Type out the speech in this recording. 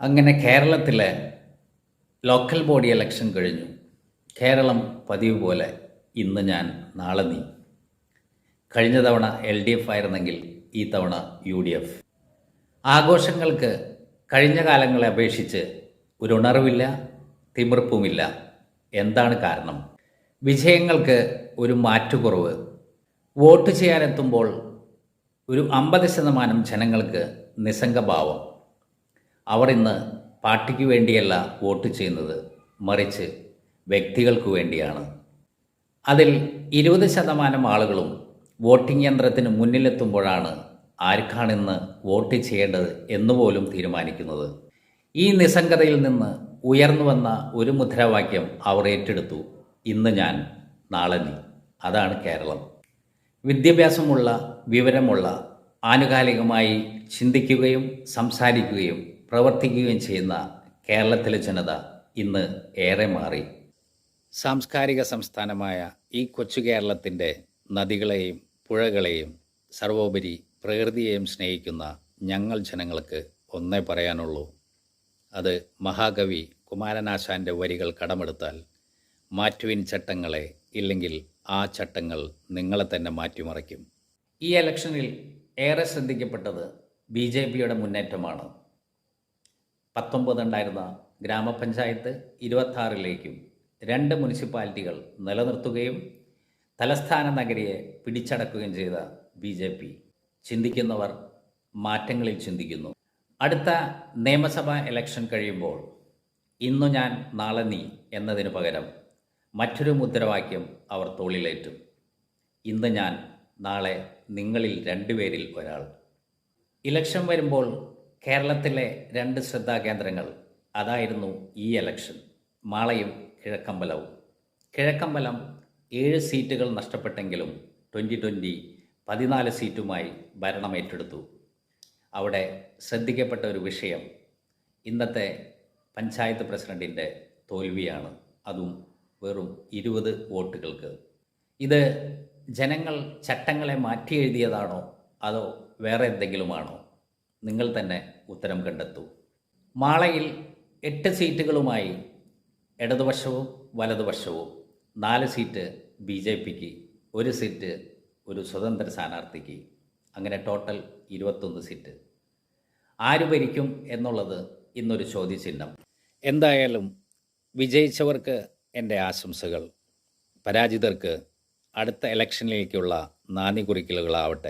അങ്ങനെ കേരളത്തിലെ local body election കഴിഞ്ഞു. കേരളം പതിവ് പോലെ ഇന്ന് ഞാൻ നാളെ നീ. കഴിഞ്ഞ തവണ എൽ ഡി എഫ് ആയിരുന്നെങ്കിൽ ഈ തവണ യു ഡി എഫ് ആഘോഷങ്ങൾക്ക് കഴിഞ്ഞ കാലങ്ങളെ അപേക്ഷിച്ച് ഒരു ഉണർവില്ല തിമിർപ്പുമില്ല. എന്താണ് കാരണം? വിജയങ്ങൾക്ക് ഒരു മാറ്റുകുറവ്. വോട്ട് ചെയ്യാനെത്തുമ്പോൾ ഒരു അമ്പത് ശതമാനം ജനങ്ങൾക്ക് നിസ്സംഗഭാവം. അവർ ഇന്ന് പാർട്ടിക്ക് വേണ്ടിയല്ല വോട്ട് ചെയ്യുന്നത് മറിച്ച് വ്യക്തികൾക്ക് വേണ്ടിയാണ്. അതിൽ ഇരുപത് ശതമാനം ആളുകളും വോട്ടിംഗ് യന്ത്രത്തിന് മുന്നിലെത്തുമ്പോഴാണ് ആർക്കാണിന്ന് വോട്ട് ചെയ്യേണ്ടത് എന്നുപോലും തീരുമാനിക്കുന്നത്. ഈ നിസ്സംഗതയിൽ നിന്ന് ഉയർന്നു വന്ന ഒരു മുദ്രാവാക്യം അവർ ഏറ്റെടുത്തു ഇന്ന് ഞാൻ നാളെ നീ. അതാണ് കേരളം. വിദ്യാഭ്യാസമുള്ള വിവരമുള്ള ആനുകാലികമായി ചിന്തിക്കുകയും സംസാരിക്കുകയും പ്രവർത്തിക്കുകയും ചെയ്യുന്ന കേരളത്തിലെ ജനത ഇന്ന് ഏറെ മാറി. സാംസ്കാരിക സംസ്ഥാനമായ ഈ കൊച്ചു കേരളത്തിന്റെ നദികളെയും പുഴകളെയും സർവോപരി പ്രകൃതിയെയും സ്നേഹിക്കുന്ന ഞങ്ങൾ ജനങ്ങൾക്ക് ഒന്നേ പറയാനുള്ളൂ. അത് മഹാകവി കുമാരനാശാന്റെ വരികൾ കടമെടുത്താൽ മാറ്റുവിൻ ചട്ടങ്ങളെ ഇല്ലെങ്കിൽ ആ ചട്ടങ്ങൾ നിങ്ങളെ തന്നെ മാറ്റിമറിക്കും. ഈ ഇലക്ഷനിൽ ഏറെ ശ്രദ്ധിക്കപ്പെട്ടത് ബി ജെ പിയുടെ മുന്നേറ്റമാണ്. പത്തൊമ്പത് ഉണ്ടായിരുന്ന ഗ്രാമപഞ്ചായത്ത് ഇരുപത്താറിലേക്കും രണ്ട് മുനിസിപ്പാലിറ്റികൾ നിലനിർത്തുകയും തലസ്ഥാന നഗരിയെ പിടിച്ചടക്കുകയും ചെയ്ത ബി ജെ പി. ചിന്തിക്കുന്നവർ മാറ്റങ്ങളിൽ ചിന്തിക്കുന്നു. അടുത്ത നിയമസഭാ ഇലക്ഷൻ കഴിയുമ്പോൾ ഇന്നു ഞാൻ നാളെ നീ എന്നതിനു പകരം മറ്റൊരു മുദ്രാവാക്യം അവർ തോളിലേറ്റും. ഇന്ന് ഞാൻ നാളെ നിങ്ങളിൽ രണ്ടുപേരിൽ ഒരാൾ. ഇലക്ഷൻ വരുമ്പോൾ കേരളത്തിലെ രണ്ട് ശ്രദ്ധാകേന്ദ്രങ്ങൾ അതായിരുന്നു ഈ ഇലക്ഷൻ മാളയും കിഴക്കമ്പലവും. കിഴക്കമ്പലം ഏഴ് സീറ്റുകൾ നഷ്ടപ്പെട്ടെങ്കിലും ട്വന്റി ട്വന്റി പതിനാല് സീറ്റുമായി ഭരണം ഏറ്റെടുത്തു. അവിടെ ശ്രദ്ധിക്കപ്പെട്ട ഒരു വിഷയം ഇന്നത്തെ പഞ്ചായത്ത് പ്രസിഡന്റിന്റെ തോൽവിയാണ്. അതും വെറും ഇരുപത് വോട്ടുകൾക്ക്. ഇത് ജനങ്ങൾ ചട്ടങ്ങളെ മാറ്റി എഴുതിയതാണോ അതോ വേറെ എന്തെങ്കിലുമാണോ? നിങ്ങൾ തന്നെ ഉത്തരം കണ്ടെത്തൂ. മാളയിൽ എട്ട് സീറ്റുകളുമായി ഇടതുപക്ഷവും വലതുപക്ഷവും നാല് സീറ്റ് ബി ജെ പിക്ക് ഒരു സീറ്റ് ഒരു സ്വതന്ത്ര സ്ഥാനാർത്ഥിക്ക്. അങ്ങനെ ടോട്ടൽ ഇരുപത്തൊന്ന് സീറ്റ്. ആര് ഭരിക്കും എന്നുള്ളത് ഇന്നൊരു ചോദ്യചിഹ്നം. എന്തായാലും വിജയിച്ചവർക്ക് എന്റെ ആശംസകൾ. പരാജിതർക്ക് അടുത്ത ഇലക്ഷനിലേക്കുള്ള നാന്ദി കുറിക്കലുകളാവട്ടെ